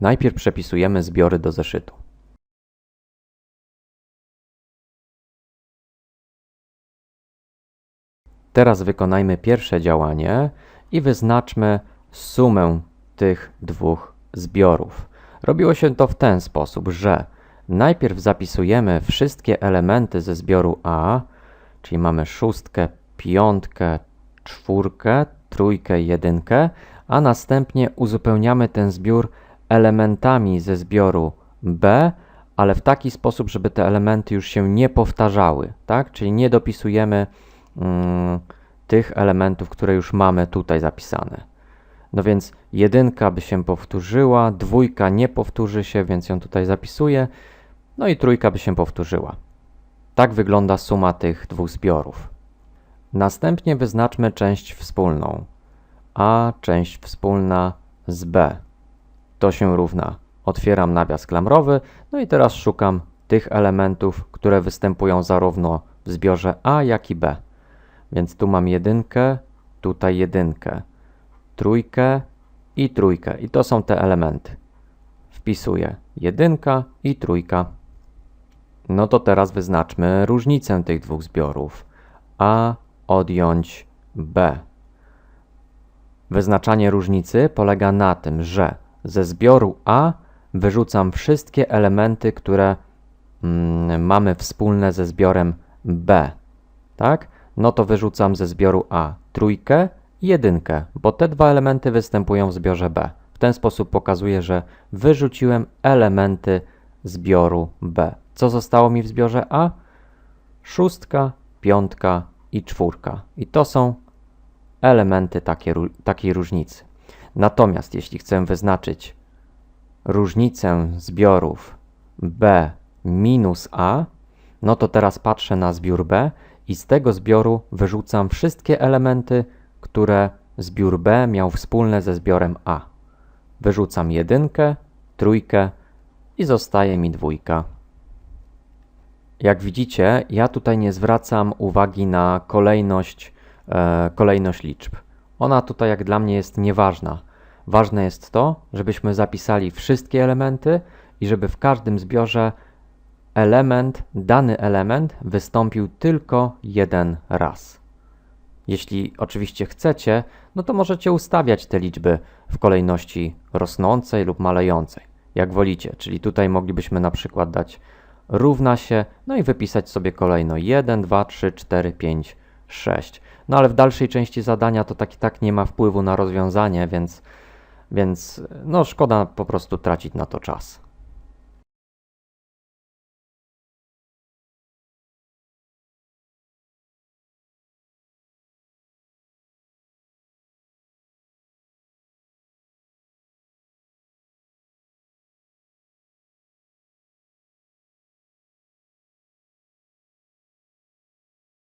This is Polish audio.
Najpierw przepisujemy zbiory do zeszytu. Teraz wykonajmy pierwsze działanie i wyznaczmy sumę tych dwóch zbiorów. Robiło się to w ten sposób, że najpierw zapisujemy wszystkie elementy ze zbioru A, czyli mamy szóstkę, piątkę, czwórkę, trójkę, jedynkę, a następnie uzupełniamy ten zbiór elementami ze zbioru B, ale w taki sposób, żeby te elementy już się nie powtarzały, tak? Czyli nie dopisujemy mm, tych elementów, które już mamy tutaj zapisane. No więc jedynka by się powtórzyła, dwójka nie powtórzy się, więc ją tutaj zapisuję, no i trójka by się powtórzyła. Tak wygląda suma tych dwóch zbiorów. Następnie wyznaczmy część wspólną. A część wspólna z B. To się równa. Otwieram nawias klamrowy, no i teraz szukam tych elementów, które występują zarówno w zbiorze A, jak i B. Więc tu mam jedynkę, tutaj jedynkę, trójkę i trójkę. I to są te elementy. Wpisuję jedynka i trójka. No to teraz wyznaczmy różnicę tych dwóch zbiorów. A odjąć B. Wyznaczanie różnicy polega na tym, że ze zbioru A wyrzucam wszystkie elementy, które mm, mamy wspólne ze zbiorem B. Tak? No to wyrzucam ze zbioru A trójkę i jedynkę, bo te dwa elementy występują w zbiorze B. W ten sposób pokazuję, że wyrzuciłem elementy zbioru B. Co zostało mi w zbiorze A? Szóstka, piątka i czwórka. I to są elementy takiej różnicy. Natomiast jeśli chcę wyznaczyć różnicę zbiorów B minus A, no to teraz patrzę na zbiór B i z tego zbioru wyrzucam wszystkie elementy, które zbiór B miał wspólne ze zbiorem A. Wyrzucam jedynkę, trójkę i zostaje mi dwójka. Jak widzicie, ja tutaj nie zwracam uwagi na kolejność, e, kolejność liczb. Ona tutaj jak dla mnie jest nieważna. Ważne jest to, żebyśmy zapisali wszystkie elementy i żeby w każdym zbiorze element, dany element wystąpił tylko jeden raz. Jeśli oczywiście chcecie, no to możecie ustawiać te liczby w kolejności rosnącej lub malejącej, jak wolicie. Czyli tutaj moglibyśmy na przykład dać równa się, no i wypisać sobie kolejno 1, 2, 3, 4, 5, 6. No ale w dalszej części zadania to tak i tak nie ma wpływu na rozwiązanie, więc, więc no szkoda po prostu tracić na to czas.